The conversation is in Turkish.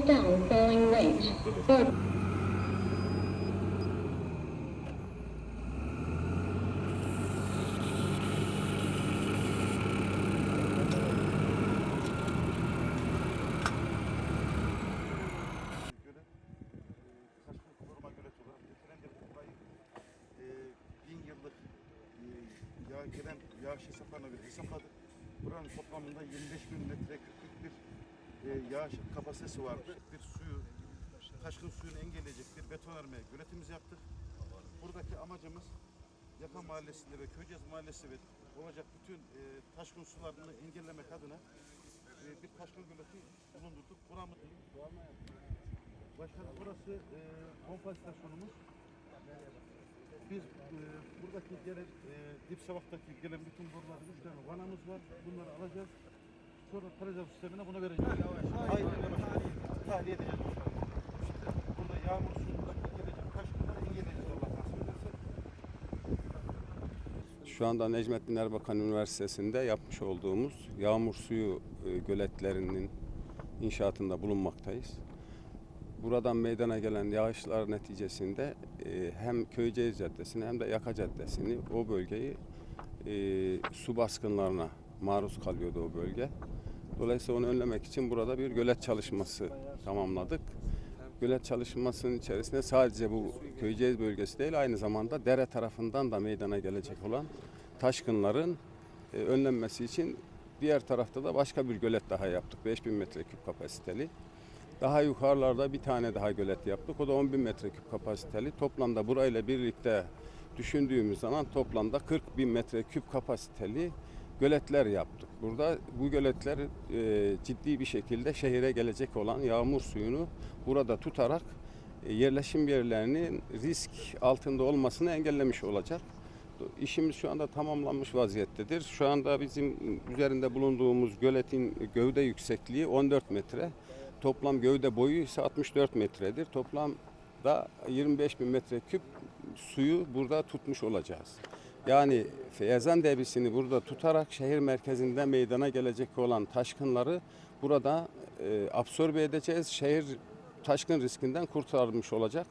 E, bin yıllık e, yağ, gelen yağış hesaplarına göre hesapladık. Buranın toplamında 25 bin metreküplük bir e, yağış kapasitesi vardı. Bir suyu, taşkın suyunu engelleyecek bir betonarme göletimiz yaptık. Buradaki amacımız Yaka Mahallesi'nde ve Köyceğiz Mahallesi ve olacak bütün e, taşkın sularını engellemek adına e, bir taşkın göleti bulundurduk. Buramız Başkanım burası e, pompa istasyonumuz. Biz e, buradaki gelen e, dip savaktaki gelen bütün boruları üç tane vanamız var. Bunları alacağız. Sonra paralel sistemine bunu vereceğiz. Hayır, yavaş. Tahliye edeceğiz. Şimdi burada yağmur suyundaki gelecek taşkınları engelleyeceğiz Allah nasip ederse. Şu anda Necmettin Erbakan Üniversitesi'nde yapmış olduğumuz yağmur suyu e, göletlerinin inşaatında bulunmaktayız. Buradan meydana gelen yağışlar neticesinde e, hem Köyceğiz Caddesi'ni hem de Yaka Caddesi'ni o bölgeyi e, su baskınlarına maruz kalıyordu o bölge. Dolayısıyla onu önlemek için burada bir gölet çalışması tamamladık. Gölet çalışmasının içerisinde sadece bu Köyceğiz bölgesi değil aynı zamanda dere tarafından da meydana gelecek olan taşkınların e, önlenmesi için diğer tarafta da başka bir gölet daha yaptık. 5000 metreküp kapasiteli. Daha yukarılarda bir tane daha gölet yaptık. O da 10 bin metreküp kapasiteli. Toplamda burayla birlikte düşündüğümüz zaman toplamda 40 bin metreküp kapasiteli göletler yaptık. Burada bu göletler e, ciddi bir şekilde şehire gelecek olan yağmur suyunu burada tutarak e, yerleşim yerlerinin risk altında olmasını engellemiş olacak. İşimiz şu anda tamamlanmış vaziyettedir. Şu anda bizim üzerinde bulunduğumuz göletin gövde yüksekliği 14 metre. Toplam gövde boyu ise 64 metredir. Toplamda 25 bin metreküp suyu burada tutmuş olacağız. Yani Feyazan debisini burada tutarak şehir merkezinde meydana gelecek olan taşkınları burada e, absorbe edeceğiz. Şehir taşkın riskinden kurtarmış olacak.